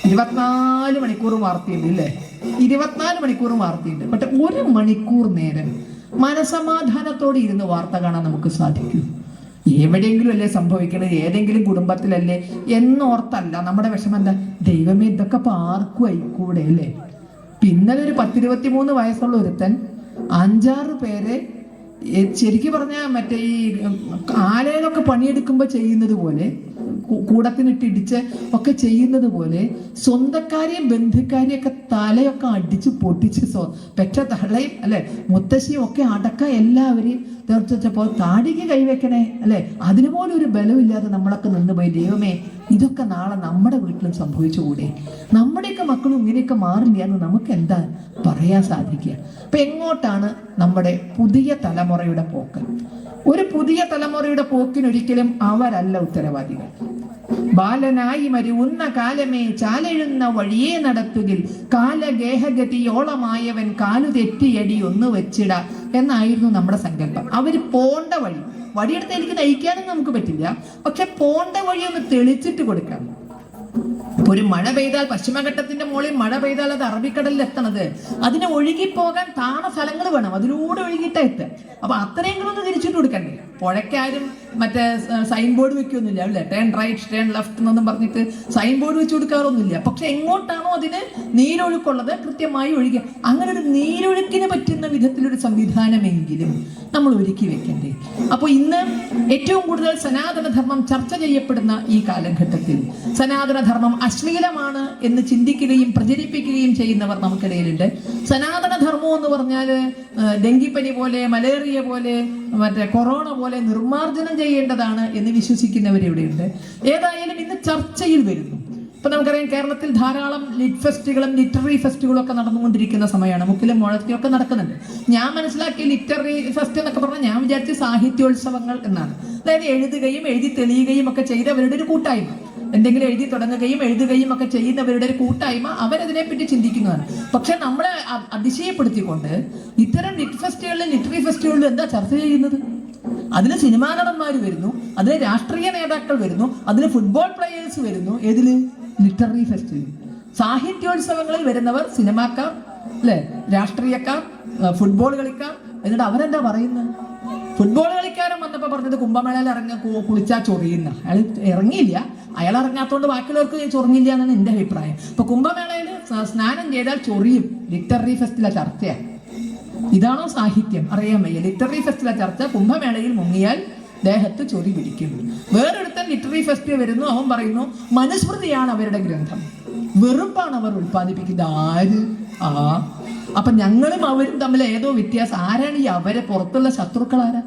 ഇരുപത്തിനാല് മണിക്കൂർ വാർത്തയുണ്ട് ഇല്ലേ? ഇരുപത്തിനാല് മണിക്കൂർ വാർത്തയുണ്ട്. പക്ഷെ ഒരു മണിക്കൂർ നേരം മനസമാധാനത്തോടെ ഇരുന്ന് വാർത്ത കാണാൻ നമുക്ക് സാധിക്കൂ. എവിടെയെങ്കിലും അല്ലേ സംഭവിക്കണത്? ഏതെങ്കിലും കുടുംബത്തിലല്ലേ? എന്നോർത്തല്ല. നമ്മുടെ വിഷമം എന്താ ദൈവമേ ഇതൊക്കെ ഇപ്പൊ ആർക്കും ആയിക്കൂടെ അല്ലേ? പിന്നലെ ഒരു പത്തിരുപത്തി മൂന്ന് വയസ്സുള്ള ഒരുത്തൻ അഞ്ചാറ് പേരെ ശരിക്കും പറഞ്ഞാൽ മറ്റേ ഈ കാലയിലൊക്കെ പണിയെടുക്കുമ്പോൾ ചെയ്യുന്നത് പോലെ കൂടത്തിനിട്ട് ഇടിച്ച് ഒക്കെ ചെയ്യുന്നത് പോലെ സ്വന്തക്കാരെയും ബന്ധുക്കാരെയും ഒക്കെ തലയൊക്കെ അടിച്ച് പൊട്ടിച്ച് സ്വ- പെറ്റ തള്ളയും അല്ലെ മുത്തശ്ശിയും ഒക്കെ അടക്ക എല്ലാവരെയും തീർച്ചപ്പോൾ താടിക്ക് കൈവെക്കണേ അല്ലെ അതിനുപോലും ഒരു ബലമില്ലാതെ നമ്മളൊക്കെ നിന്ന് പോയി ദൈവമേ ഇതൊക്കെ നാളെ നമ്മുടെ വീട്ടിലും സംഭവിച്ചുകൂടെ? നമ്മുടെയൊക്കെ മക്കളും ഇങ്ങനെയൊക്കെ മാറില്ല എന്ന് നമുക്ക് എന്താ പറയാൻ സാധിക്കുക? അപ്പൊ എങ്ങോട്ടാണ് നമ്മുടെ പുതിയ തലമുറയുടെ പോക്ക്? ഒരു പുതിയ തലമുറയുടെ പോക്കിനൊരിക്കലും അവരല്ല ഉത്തരവാദികൾ. ബാലനായി മരുവുന്ന കാലമേ ചാലെഴുന്ന വഴിയേ നടത്തുകിൽ കാലഗേഹഗതിയോളമായവൻ കാലു തെറ്റിയടി ഒന്ന് വെച്ചിട എന്നായിരുന്നു നമ്മുടെ സങ്കല്പം. അവർ പോണ്ട വഴി വഴിയെടുത്ത് എനിക്ക് നയിക്കാനും നമുക്ക് പറ്റില്ല. പക്ഷെ പോണ്ട വഴി ഒന്ന് തെളിച്ചിട്ട് കൊടുക്കാം. ഒരു മഴ പെയ്താൽ പശ്ചിമഘട്ടത്തിന്റെ മുകളിൽ മഴ പെയ്താൽ അത് അറബിക്കടലിൽ എത്തണത്. അതിനെ ഒഴുകി പോകാൻ താണ സ്ഥലങ്ങൾ വേണം. അതിലൂടെ ഒഴുകിയിട്ടാ എത്തുക അപ്പൊ അത്രയെങ്കിലും ഒന്ന് തിരിച്ചിട്ട് കൊടുക്കണ്ടേ? പുഴയ്ക്കാരും മറ്റേ സൈൻ ബോർഡ് വെക്കൊന്നുമില്ല അല്ലേ? ടേൺ റൈറ്റ് ടേൺ ലെഫ്റ്റ് എന്നൊന്നും പറഞ്ഞിട്ട് സൈൻ ബോർഡ് വെച്ച് കൊടുക്കാറൊന്നുമില്ല. പക്ഷെ എങ്ങോട്ടാണോ അതിന് നീരൊഴുക്കുള്ളത് കൃത്യമായി ഒഴുകി അങ്ങനെ ഒരു നീരൊഴുക്കിന് പറ്റുന്ന വിധത്തിലൊരു സംവിധാനമെങ്കിലും നമ്മൾ ഒരുക്കി വെക്കണ്ടേ. അപ്പോൾ ഇന്ന് ഏറ്റവും കൂടുതൽ സനാതനധർമ്മം ചർച്ച ചെയ്യപ്പെടുന്ന ഈ കാലഘട്ടത്തിൽ സനാതനധർമ്മം അശ്ലീലമാണ് എന്ന് ചിന്തിക്കുകയും പ്രചരിപ്പിക്കുകയും ചെയ്യുന്നവർ നമുക്കിടയിലുണ്ട്. സനാതനധർമ്മം എന്ന് പറഞ്ഞാൽ ഡെങ്കിപ്പനി പോലെ മലേറിയ പോലെ മറ്റേ കൊറോണ പോലെ നിർമ്മാർജനം ചെയ്യേണ്ടതാണ് എന്ന് വിശ്വസിക്കുന്നവരിവിടെയുണ്ട് ഏതായാലും ഇന്ന് ചർച്ചയിൽ വരുന്നു. ഇപ്പൊ നമുക്കറിയാം കേരളത്തിൽ ധാരാളം ലിറ്റ് ഫെസ്റ്റുകളും ലിറ്റററി ഫെസ്റ്റുകളും ഒക്കെ നടന്നുകൊണ്ടിരിക്കുന്ന സമയമാണ്. മുക്കിലും മുഴത്തിലും ഒക്കെ നടക്കുന്നുണ്ട്. ഞാൻ മനസ്സിലാക്കി ലിറ്റററി ഫെസ്റ്റ് എന്നൊക്കെ പറഞ്ഞാൽ ഞാൻ വിചാരിച്ച സാഹിത്യോത്സവങ്ങൾ എന്നാണ്. അതായത് എഴുതുകയും എഴുതി തെളിയുകയും ഒക്കെ ചെയ്തവരുടെ ഒരു കൂട്ടായ്മ. എന്തെങ്കിലും എഴുതി തുടങ്ങുകയും എഴുതുകയും ഒക്കെ ചെയ്യുന്നവരുടെ ഒരു കൂട്ടായ്മ അവരതിനെപ്പറ്റി ചിന്തിക്കുന്നതാണ്. പക്ഷെ നമ്മളെ അതിശയപ്പെടുത്തിക്കൊണ്ട് ഇത്തരം ലിറ്റ് ഫെസ്റ്റുകളിലും ലിറ്ററി ഫെസ്റ്റുകളിലും എന്താ ചർച്ച ചെയ്യുന്നത്? അതിന് സിനിമാ നടന്മാർ വരുന്നു അതിന് രാഷ്ട്രീയ നേതാക്കൾ വരുന്നു അതിന് ഫുട്ബോൾ പ്ലെയേഴ്സ് വരുന്നു. ഏതിൽ? ലിറ്റററി ഫെസ്റ്റിവൽ സാഹിത്യോത്സവങ്ങളിൽ വരുന്നവർ സിനിമാക്കാർ അല്ലെ? രാഷ്ട്രീയക്കാർ ഫുട്ബോൾ കളിക്കാർ. എന്നിട്ട് അവരെന്താ പറയുന്നത് ഫുട്ബോൾ കളിക്കാരൻ വന്നപ്പോ പറഞ്ഞത് കുംഭമേളയിൽ ഇറങ്ങ കുളിച്ചാൽ കുളിച്ചാ ചൊറിയുന്ന. അയാൾ ഇറങ്ങിയില്ല. അയാൾ ഇറങ്ങാത്തതുകൊണ്ട് ബാക്കിയുള്ളവർക്ക് ചൊറിഞ്ഞില്ല എന്നാണ് എന്റെ അഭിപ്രായം. അപ്പോൾ കുംഭമേളയിൽ സ്നാനം ചെയ്താൽ ചൊറിയും. ലിറ്റററി ഫെസ്റ്റിലെ ചർച്ചയാണ് ഇതാണോ സാഹിത്യം? അറിയാൻ വയ്യ. ലിറ്റററി ഫെസ്റ്റിലെ ചർച്ച കുംഭമേളയിൽ മുങ്ങിയാൽ ദേഹത്ത് ചൊറി പിടിക്കും. വേറൊരുത്തൻ ലിറ്റററി ഫെസ്റ്റിൽ വരുന്നു. അവൻ പറയുന്നു മനുസ്മൃതിയാണ് അവരുടെ ഗ്രന്ഥം. വെറുപ്പാണ് അവർ ഉൽപ്പാദിപ്പിക്കുന്നത്. ആര്? ആ. അപ്പൊ ഞങ്ങളും അവരും തമ്മിൽ ഏതോ വ്യത്യാസം. ആരാണ് ഈ അവരെ പുറത്തുള്ള ശത്രുക്കൾ ആരാ?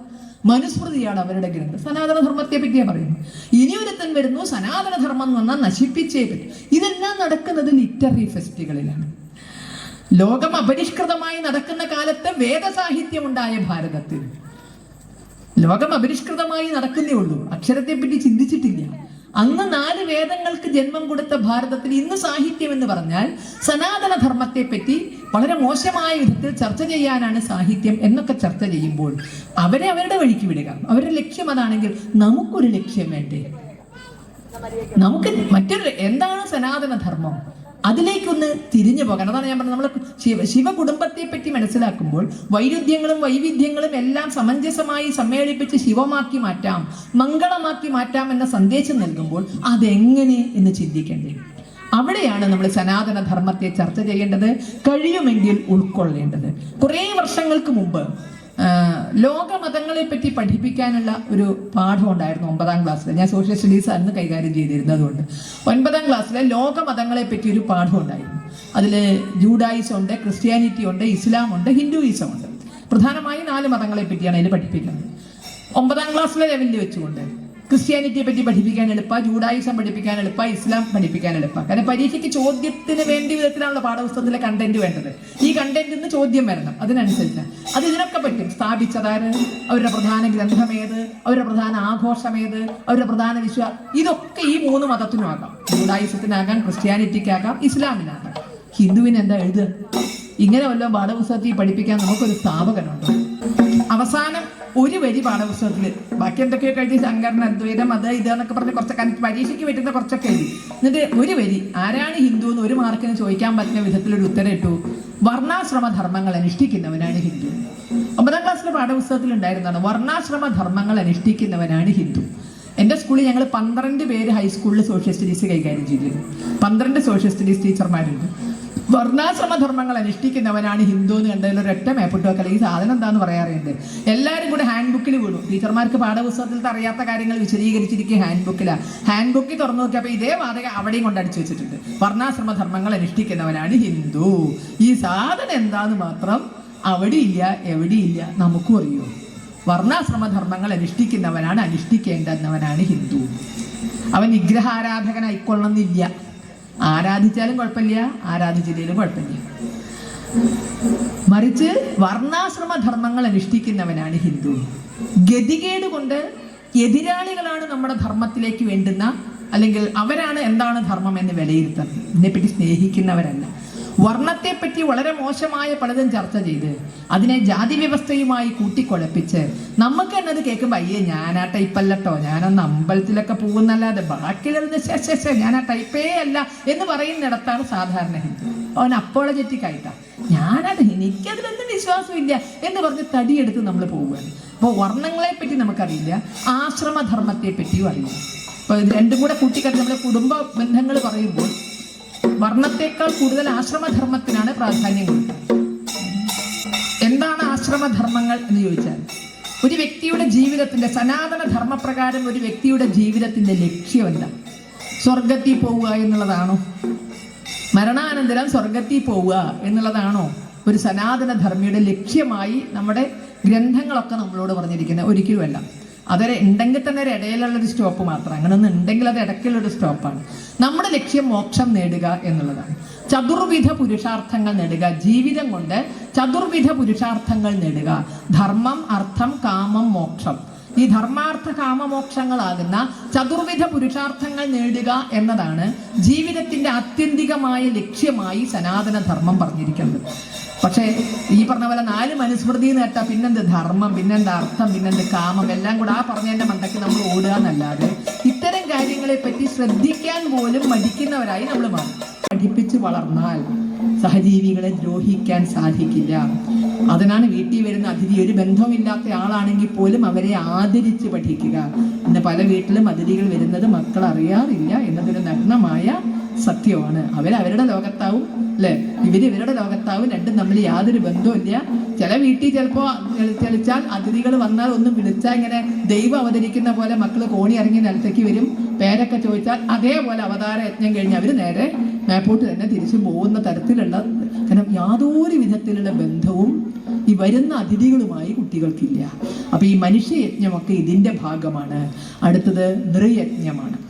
മനുസ്മൃതിയാണ് അവരുടെ ഗ്രന്ഥം. സനാതനധർമ്മത്തെ പറ്റിയാ പറയുന്നു ഇനി ഒരുത്തൻ വരുന്നു സനാതനധർമ്മം വന്നാൽ നശിപ്പിച്ചേ പറ്റും. ഇതെല്ലാം നടക്കുന്നത് ലിറ്റററി ഫെസ്റ്റുകളിലാണ് ലോകം അപരിഷ്കൃതമായി നടക്കുന്ന കാലത്ത് വേദസാഹിത്യം ഉണ്ടായ ഭാരതത്തിൽ. ലോകം അപരിഷ്കൃതമായി നടക്കുന്നേ ഉള്ളൂ. അക്ഷരത്തെ പറ്റി ചിന്തിച്ചിട്ടില്ല. അന്ന് നാല് വേദങ്ങൾക്ക് ജന്മം കൊടുത്ത ഭാരതത്തിൽ ഇന്ന് സാഹിത്യം എന്ന് പറഞ്ഞാൽ സനാതന ധർമ്മത്തെ പറ്റി വളരെ മോശമായ വിധത്തിൽ ചർച്ച ചെയ്യാനാണ് സാഹിത്യം എന്നൊക്കെ ചർച്ച ചെയ്യുമ്പോൾ അവരെ അവരുടെ വഴിക്ക് വിടുക. അവരുടെ ലക്ഷ്യം അതാണെങ്കിൽ നമുക്കൊരു ലക്ഷ്യം വേണ്ടേ? നമുക്ക് മറ്റൊരു എന്താണ് സനാതന ധർമ്മം അതിലേക്കൊന്ന് തിരിഞ്ഞു പോകാൻ അതാണ് ഞാൻ പറഞ്ഞത്. നമ്മൾ ശിവ ശിവകുടുംബത്തെ പറ്റി മനസ്സിലാക്കുമ്പോൾ വൈരുദ്ധ്യങ്ങളും വൈവിധ്യങ്ങളും എല്ലാം സമഞ്ജസമായി സമ്മേളിപ്പിച്ച് ശിവമാക്കി മാറ്റാം മംഗളമാക്കി മാറ്റാം എന്ന സന്ദേശം നൽകുമ്പോൾ അതെങ്ങനെ എന്ന് ചിന്തിക്കേണ്ടേ അവിടെയാണ് നമ്മൾ സനാതന ധർമ്മത്തെ ചർച്ച ചെയ്യേണ്ടത് കഴിയുമെങ്കിൽ ഉൾക്കൊള്ളേണ്ടത്. കുറേ വർഷങ്ങൾക്ക് മുമ്പ് ലോകമതങ്ങളെ പറ്റി പഠിപ്പിക്കാനുള്ള ഒരു പാഠം ഉണ്ടായിരുന്നു ഒമ്പതാം ക്ലാസ്സിൽ ഞാൻ സോഷ്യൽ സ്റ്റഡീസ് അന്ന് കൈകാര്യം ചെയ്തിരുന്നത് കൊണ്ട് ഒൻപതാം ക്ലാസ്സിലെ ലോകമതങ്ങളെ പറ്റി ഒരു പാഠം ഉണ്ടായിരുന്നു. അതിൽ ജൂഡായിസം ഉണ്ട് ക്രിസ്ത്യാനിറ്റി ഉണ്ട് ഇസ്ലാം ഉണ്ട് ഹിന്ദുയിസം ഉണ്ട്. പ്രധാനമായും നാല് മതങ്ങളെ പറ്റിയാണ് അതിൽ പഠിപ്പിക്കുന്നത്. ഒമ്പതാം ക്ലാസ്സിലെ ലെവലിൽ വെച്ചുകൊണ്ട് ക്രിസ്ത്യാനിറ്റിയെ പറ്റി പഠിപ്പിക്കാൻ എളുപ്പ ജൂഡായിസം പഠിപ്പിക്കാൻ എളുപ്പ ഇസ്ലാം പഠിപ്പിക്കാൻ എളുപ്പ. കാരണം പരീക്ഷയ്ക്ക് ചോദ്യത്തിന് വേണ്ടി വിധത്തിലാണല്ലോ പാഠപുസ്തകത്തിലെ കണ്ടന്റ് വേണ്ടത്. ഈ കണ്ടന്റിൽ നിന്ന് ചോദ്യം വരണം അതിനനുസരിച്ച്. അത് ഇതിനൊക്കെ പറ്റും. സ്ഥാപിച്ചതാര്? അവരുടെ പ്രധാന ഗ്രന്ഥം ഏത്? അവരുടെ പ്രധാന ആഘോഷം ഏത്? അവരുടെ പ്രധാന വിശ്വാസം ഇതൊക്കെ ഈ മൂന്ന് മതത്തിനും ആകാം ജൂഡായിസത്തിനാകാം ക്രിസ്ത്യാനിറ്റിക്കാകാം ഇസ്ലാമിനാകാം. ഹിന്ദുവിന് എന്താ എഴുതുക? ഇങ്ങനെ വല്ലതും പാഠപുസ്തകത്തിൽ പഠിപ്പിക്കാൻ നമുക്കൊരു സ്ഥാപകനുണ്ട്? അവസാനം ഒരു വരി പാഠപുസ്തകത്തിൽ ബാക്കി എന്തൊക്കെയോ കഴിഞ്ഞ് ശങ്കരൻ അദ്വൈതം അത് ഇത് എന്നൊക്കെ പറഞ്ഞ് കുറച്ചൊക്കെ പരീക്ഷയ്ക്ക് പറ്റുന്ന കുറച്ചൊക്കെ എഴുതി. എന്നിട്ട് ഒരു വരി ആരാണ് ഹിന്ദു എന്ന് ഒരു മാർക്കിന് ചോദിക്കാൻ പറ്റുന്ന വിധത്തിലൊരു ഉത്തരം ഇട്ടു. വർണാശ്രമ ധർമ്മങ്ങൾ അനുഷ്ഠിക്കുന്നവനാണ് ഹിന്ദു. ഒമ്പതാം ക്ലാസ്സിലെ പാഠപുസ്തകത്തിൽ ഉണ്ടായിരുന്നതാണ് വർണാശ്രമ ധർമ്മങ്ങൾ അനുഷ്ഠിക്കുന്നവനാണ് ഹിന്ദു. എന്റെ സ്കൂളിൽ ഞങ്ങൾ പന്ത്രണ്ട് പേര് ഹൈസ്കൂളിൽ സോഷ്യൽ സ്റ്റഡീസ് കൈകാര്യം ചെയ്തിരുന്നു. പന്ത്രണ്ട് സോഷ്യൽ സ്റ്റഡീസ് ടീച്ചർമാരുണ്ട് വർണാശ്രമ ധർമ്മങ്ങൾ അനുഷ്ഠിക്കുന്നവനാണ് ഹിന്ദു എന്ന് കണ്ടതിൽ മേപ്പിട്ട് വെക്കൽ ഈ സാധനം എന്താന്ന് പറയാറുണ്ട്. എല്ലാവരും കൂടെ ഹാൻഡ് ബുക്കിൽ വീണു. ടീച്ചർമാർക്ക് പാഠപുസ്തകത്തിൽ അറിയാത്ത കാര്യങ്ങൾ വിശദീകരിച്ചിരിക്കുക ഹാൻഡ് ബുക്കിലാണ് ഹാൻഡ് ബുക്കിൽ തുറന്നു നോക്കിയപ്പോൾ ഇതേ വാതക അവിടെയും കൊണ്ട് അടിച്ചു വെച്ചിട്ടുണ്ട്. വർണാശ്രമ ധർമ്മങ്ങൾ അനുഷ്ഠിക്കുന്നവനാണ് ഹിന്ദു. ഈ സാധനം എന്താന്ന് മാത്രം അവിടെയില്ല എവിടെയില്ല നമുക്കും അറിയൂ. വർണാശ്രമ ധർമ്മങ്ങൾ അനുഷ്ഠിക്കുന്നവനാണ് അനുഷ്ഠിക്കേണ്ടുന്നവനാണ് ഹിന്ദു. അവൻ വിഗ്രഹാരാധകനായിക്കൊള്ളണമെന്നില്ല ആരാധിച്ചാലും കുഴപ്പമില്ല ആരാധിച്ചില്ലെങ്കിലും കുഴപ്പമില്ല. മറിച്ച് വർണാശ്രമ ധർമ്മങ്ങൾ അനുഷ്ഠിക്കുന്നവനാണ് ഹിന്ദു. ഗതികേട് കൊണ്ട് എതിരാളികളാണ് നമ്മുടെ ധർമ്മത്തിലേക്ക് വേണ്ടുന്ന അല്ലെങ്കിൽ അവരാണ് എന്താണ് ധർമ്മം എന്ന് വിലയിരുത്തുന്നത്. ഇതിനെപ്പറ്റി സ്നേഹിക്കുന്നവരല്ല. വർണത്തെപ്പറ്റി വളരെ മോശമായ പലതും ചർച്ച ചെയ്ത് അതിനെ ജാതി വ്യവസ്ഥയുമായി കൂട്ടിക്കുഴപ്പിച്ച് നമുക്ക് തന്നെ അത് കേൾക്കുമ്പോൾ അയ്യേ ഞാൻ ആ ടൈപ്പല്ലട്ടോ ഞാനൊന്ന് അമ്പലത്തിലൊക്കെ പോകുന്നല്ലാതെ ബാക്കിയുള്ള ശേഷം ഞാൻ ആ ടൈപ്പേ അല്ല എന്ന് പറയുന്നിടത്താണ് സാധാരണ ഹിന്ദു. അവൻ അപ്പോളജറ്റിക് ആയിട്ടാ. ഞാനത് എനിക്കതിലൊന്നും വിശ്വാസമില്ല എന്ന് പറഞ്ഞ് തടിയെടുത്ത് നമ്മൾ പോവുകയാണ്. അപ്പോൾ വർണങ്ങളെ പറ്റി നമുക്കറിയില്ല ആശ്രമധർമ്മത്തെ പറ്റിയും അറിയില്ല അപ്പോൾ രണ്ടും കൂടെ കൂട്ടിക്കാട്ടി നമ്മുടെ കുടുംബ ബന്ധങ്ങൾ പറയുമ്പോൾ വർണത്തെക്കാൾ കൂടുതൽ ആശ്രമധർമ്മത്തിനാണ് പ്രാധാന്യം കൊടുക്കുന്നത് എന്താണ് ആശ്രമധർമ്മങ്ങൾ എന്ന് ചോദിച്ചാൽ ഒരു വ്യക്തിയുടെ ജീവിതത്തിന്റെ സനാതന ധർമ്മപ്രകാരം ഒരു വ്യക്തിയുടെ ജീവിതത്തിന്റെ ലക്ഷ്യം എന്താ? സ്വർഗത്തിൽ പോവുക എന്നുള്ളതാണോ? മരണാനന്തരം സ്വർഗത്തിൽ പോവുക എന്നുള്ളതാണോ? ഒരു സനാതന ധർമ്മിയുടെ ലക്ഷ്യമായി നമ്മുടെ ഗ്രന്ഥങ്ങളൊക്കെ നമ്മളോട് പറഞ്ഞിരിക്കുന്നത്. ഒരിക്കലുമല്ല അതൊരു ഉണ്ടെങ്കിൽ തന്നെ ഒരു ഇടയിലുള്ള ഒരു സ്റ്റോപ്പ് മാത്രം. അങ്ങനെ ഒന്നും ഉണ്ടെങ്കിൽ അത് ഇടയ്ക്കുള്ളൊരു സ്റ്റോപ്പാണ്. നമ്മുടെ ലക്ഷ്യം മോക്ഷം നേടുക എന്നുള്ളതാണ്. ചതുർവിധ പുരുഷാർത്ഥങ്ങൾ നേടുക. ജീവിതം കൊണ്ട് ചതുർവിധ പുരുഷാർത്ഥങ്ങൾ നേടുക. ധർമ്മം അർത്ഥം കാമം മോക്ഷം. ഈ ധർമാർത്ഥ കാമമോക്ഷങ്ങളാകുന്ന ചതുർവിധ പുരുഷാർത്ഥങ്ങൾ നേടുക എന്നതാണ് ജീവിതത്തിന്റെ ആത്യന്തികമായ ലക്ഷ്യമായി സനാതന ധർമ്മം പറഞ്ഞിരിക്കുന്നത്. പക്ഷേ ഈ പറഞ്ഞ പോലെ നാല് മനുസ്മൃതി നേട്ട പിന്നെന്ത് ധർമ്മം പിന്നെന്ത് അർത്ഥം പിന്നെന്ത് കാമം എല്ലാം കൂടെ ആ പറഞ്ഞതിന്റെ മണ്ടയ്ക്ക് നമ്മൾ ഓടുക എന്നല്ലാതെ ഇത്തരം കാര്യങ്ങളെ പറ്റി ശ്രദ്ധിക്കാൻ പോലും മടിക്കുന്നവരായി നമ്മൾ മാറും. പഠിപ്പിച്ച് വളർന്നാൽ സഹജീവികളെ ദ്രോഹിക്കാൻ സാധിക്കില്ല. അതിനാണ് വീട്ടിൽ വരുന്ന അതിഥി ഒരു ബന്ധവുമില്ലാത്ത ആളാണെങ്കിൽ പോലും അവരെ ആദരിച്ച് പഠിക്കുക. ഇന്ന് പല വീട്ടിലും അതിഥികൾ വരുന്നത് മക്കൾ അറിയാറില്ല എന്നതൊരു നഗ്നമായ സത്യമാണ്. അവരവരുടെ ലോകത്താവും അല്ലെ? ഇവർ ഇവരുടെ ലോകത്താവും രണ്ടും തമ്മിൽ യാതൊരു ബന്ധവുമില്ല. ചില വീട്ടിൽ ചിലപ്പോ ചലിച്ചാൽ അതിഥികൾ വന്നാൽ ഒന്നും വിളിച്ചാൽ ഇങ്ങനെ ദൈവം അവതരിക്കുന്ന പോലെ മക്കൾ കോണി ഇറങ്ങി നിലത്തേക്ക് വരും. പേരൊക്കെ ചോദിച്ചാൽ അതേപോലെ അവതാര യജ്ഞം കഴിഞ്ഞ് അവർ നേരെ മേപ്പോട്ട് തന്നെ തിരിച്ചു പോകുന്ന തരത്തിലുള്ള കാരണം യാതൊരു വിധത്തിലുള്ള ബന്ധവും ഈ വരുന്ന അതിഥികളുമായി കുട്ടികൾക്കില്ല. അപ്പൊ ഈ മനുഷ്യയജ്ഞമൊക്കെ ഇതിന്റെ ഭാഗമാണ്. അടുത്തത് നൃയജ്ഞമാണ്.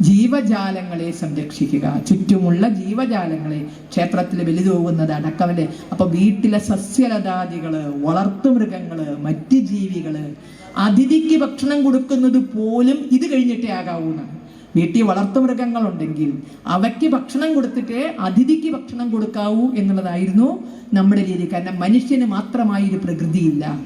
ജീവജാലങ്ങളെ സംരക്ഷിക്കുക. ചുറ്റുമുള്ള ജീവജാലങ്ങളെ ക്ഷേത്രത്തിൽ വലുതോകുന്നത് അടക്കമല്ലേ? അപ്പൊ വീട്ടിലെ സസ്യലതാദികൾ വളർത്തുമൃഗങ്ങൾ മറ്റ് ജീവികൾ അതിഥിക്ക് ഭക്ഷണം കൊടുക്കുന്നത് പോലും ഇത് കഴിഞ്ഞിട്ടേ ആകാവൂന്നാണ്. വീട്ടിൽ വളർത്തുമൃഗങ്ങളുണ്ടെങ്കിൽ അവയ്ക്ക് ഭക്ഷണം കൊടുത്തിട്ടേ അതിഥിക്ക് ഭക്ഷണം കൊടുക്കാവൂ എന്നുള്ളതായിരുന്നു നമ്മുടെ രീതി. കാരണം മനുഷ്യന് മാത്രമായി ഒരു പ്രകൃതിയില്ല.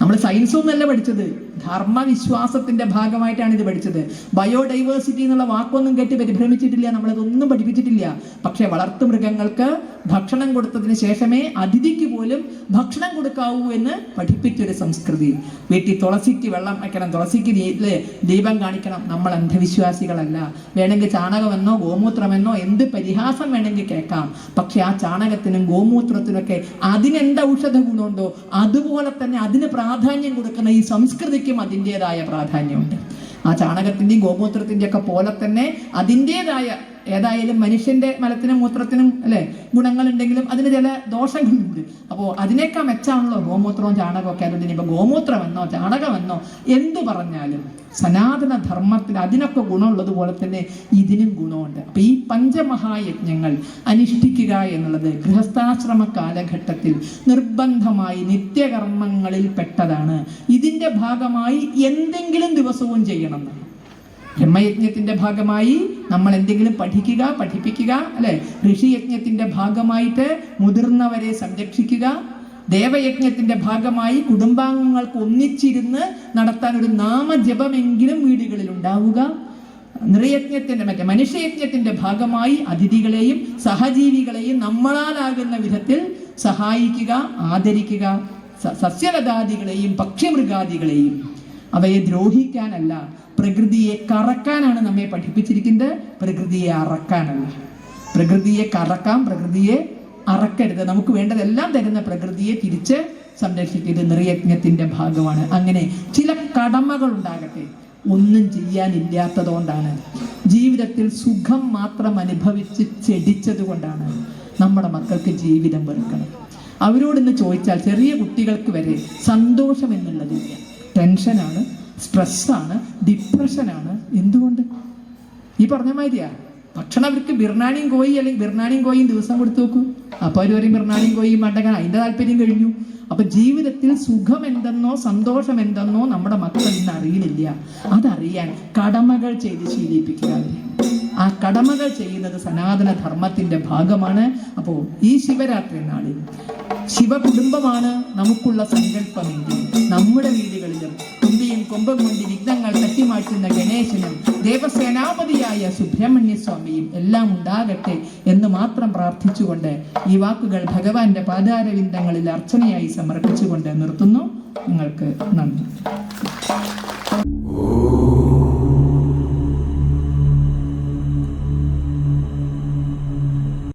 നമ്മൾ സയൻസ് ഒന്നല്ല പഠിച്ചത്. ധർമ്മവിശ്വാസത്തിന്റെ ഭാഗമായിട്ടാണ് ഇത് പഠിച്ചത്. ബയോഡൈവേഴ്സിറ്റി എന്നുള്ള വാക്കൊന്നും കേട്ട് പരിഭ്രമിച്ചിട്ടില്ല നമ്മളതൊന്നും പഠിപ്പിച്ചിട്ടില്ല. പക്ഷെ വളർത്തുമൃഗങ്ങൾക്ക് ഭക്ഷണം കൊടുത്തതിന് ശേഷമേ അതിഥിക്ക് പോലും ഭക്ഷണം കൊടുക്കാവൂ എന്ന് പഠിപ്പിച്ചൊരു സംസ്കൃതി. വീട്ടിൽ തുളസിക്ക് വെള്ളം വയ്ക്കണം തുളസിക്ക് ദീപം കാണിക്കണം. നമ്മൾ അന്ധവിശ്വാസികളല്ല. വേണമെങ്കിൽ ചാണകമെന്നോ ഗോമൂത്രമെന്നോ എന്ത് പരിഹാസം വേണമെങ്കിൽ കേൾക്കാം. പക്ഷെ ആ ചാണകത്തിനും ഗോമൂത്രത്തിനൊക്കെ അതിനെന്ത് ഔഷധ ഗുണമുണ്ടോ അതുപോലെ തന്നെ അതിന് പ്രാധാന്യം കൊടുക്കുന്ന ഈ സംസ്കൃതിക്കും അതിന്റെതായ പ്രാധാന്യമുണ്ട്. ആ ചാണകത്തിന്റെയും ഗോമൂത്രത്തിന്റെയൊക്കെ പോലെ തന്നെ അതിന്റെതായ ഏതായാലും മനുഷ്യന്റെ മലത്തിനും മൂത്രത്തിനും അല്ലെ ഗുണങ്ങളുണ്ടെങ്കിലും അതിന് ചില ദോഷങ്ങളുണ്ട്. അപ്പോൾ അതിനേക്കാൾ മെച്ചാണല്ലോ ഗോമൂത്രവും ചാണകവും ഒക്കെ അതുകൊണ്ട് ഇനിയിപ്പോൾ ഗോമൂത്രമെന്നോ ചാണകമെന്നോ എന്തു പറഞ്ഞാലും സനാതന ധർമ്മത്തിൽ അതിനൊക്കെ ഗുണമുള്ളത് പോലെ തന്നെ ഇതിനും ഗുണമുണ്ട്. അപ്പൊ ഈ പഞ്ചമഹായജ്ഞങ്ങൾ അനുഷ്ഠിക്കുക എന്നുള്ളത് ഗൃഹസ്ഥാശ്രമ കാലഘട്ടത്തിൽ നിർബന്ധമായി നിത്യകർമ്മങ്ങളിൽ പെട്ടതാണ്. ഇതിന്റെ ഭാഗമായി എന്തെങ്കിലും ദിവസവും ചെയ്യണം. ബ്രഹ്മയജ്ഞത്തിന്റെ ഭാഗമായി നമ്മൾ എന്തെങ്കിലും പഠിക്കുക പഠിപ്പിക്കുക അല്ലെ? ഋഷിയജ്ഞത്തിന്റെ ഭാഗമായിട്ട് മുതിർന്നവരെ സംരക്ഷിക്കുക. ദേവയജ്ഞത്തിന്റെ ഭാഗമായി കുടുംബാംഗങ്ങൾക്ക് ഒന്നിച്ചിരുന്ന് നടത്താൻ ഒരു നാമജപമെങ്കിലും വീടുകളിൽ ഉണ്ടാവുക. നിറയജ്ഞത്തിന്റെ മറ്റേ മനുഷ്യയജ്ഞത്തിന്റെ ഭാഗമായി അതിഥികളെയും സഹജീവികളെയും നമ്മളാലാകുന്ന വിധത്തിൽ സഹായിക്കുക ആദരിക്കുക. സസ്യലതാദികളെയും പക്ഷിമൃഗാദികളെയും അവയെ ദ്രോഹിക്കാനല്ല പ്രകൃതിയെ കറക്കാനാണ് നമ്മെ പഠിപ്പിച്ചിരിക്കുന്നത്. പ്രകൃതിയെ അറക്കാനല്ല. പ്രകൃതിയെ കറക്കാം പ്രകൃതിയെ അറക്കരുത്. നമുക്ക് വേണ്ടതെല്ലാം തരുന്ന പ്രകൃതിയെ തിരിച്ച് സംരക്ഷിക്കരുത് നിർയജ്ഞത്തിന്റെ ഭാഗമാണ്. അങ്ങനെ ചില കടമകൾ ഉണ്ടാകട്ടെ ഒന്നും ചെയ്യാനില്ലാത്തതുകൊണ്ടാണ്. ജീവിതത്തിൽ സുഖം മാത്രം അനുഭവിച്ച് ചെടിച്ചത് കൊണ്ടാണ് നമ്മുടെ മക്കൾക്ക് ജീവിതം വെറുക്കണം. അവരോടൊന്ന് ചോദിച്ചാൽ ചെറിയ കുട്ടികൾക്ക് വരെ സന്തോഷം എന്നുള്ളതില്ല ടെൻഷനാണ്. സ്ട്രെസ്സാണ് ഡിപ്രഷനാണ്. എന്തുകൊണ്ട്? ഈ പറഞ്ഞ മാതിരിയാ. ഭക്ഷണം അവർക്ക് ബിർണാണിയും കോയി അല്ലെങ്കിൽ ബിർണാണിയും കോയും ദിവസം കൊടുത്തു നോക്കൂ. അപ്പൊ അവർ പറയും ബിർണാണിയും കോയും മണ്ടക്കാൻ അതിന്റെ താല്പര്യം കഴിഞ്ഞു. അപ്പൊ ജീവിതത്തിൽ സുഖം എന്തെന്നോ സന്തോഷം എന്തെന്നോ നമ്മുടെ മക്കൾ ഇന്ന് അറിയുന്നില്ല. അതറിയാൻ കടമകൾ ചെയ്ത് ശീലിപ്പിക്കുക ആ കടമകൾ ചെയ്യുന്നത് സനാതന ധർമ്മത്തിന്റെ ഭാഗമാണ്. അപ്പോൾ ഈ ശിവരാത്രി നാളിൽ ശിവകുടുംബമാണ് നമുക്കുള്ള സങ്കല്പമെങ്കിൽ നമ്മുടെ വീടുകളിലും കൊമ്പും കൊണ്ട് വിഘ്നങ്ങൾ തട്ടിമാറ്റുന്ന ഗണേശനും ദേവസേനാപതിയായ സുബ്രഹ്മണ്യ സ്വാമിയും എല്ലാം ഉണ്ടാകട്ടെ എന്ന് മാത്രം പ്രാർത്ഥിച്ചുകൊണ്ട് ഈ വാക്കുകൾ ഭഗവാന്റെ പാദാരവിന്ദങ്ങളിൽ അർച്ചനയായി സമർപ്പിച്ചുകൊണ്ട് നിർത്തുന്നു. നിങ്ങൾക്ക് നന്ദി.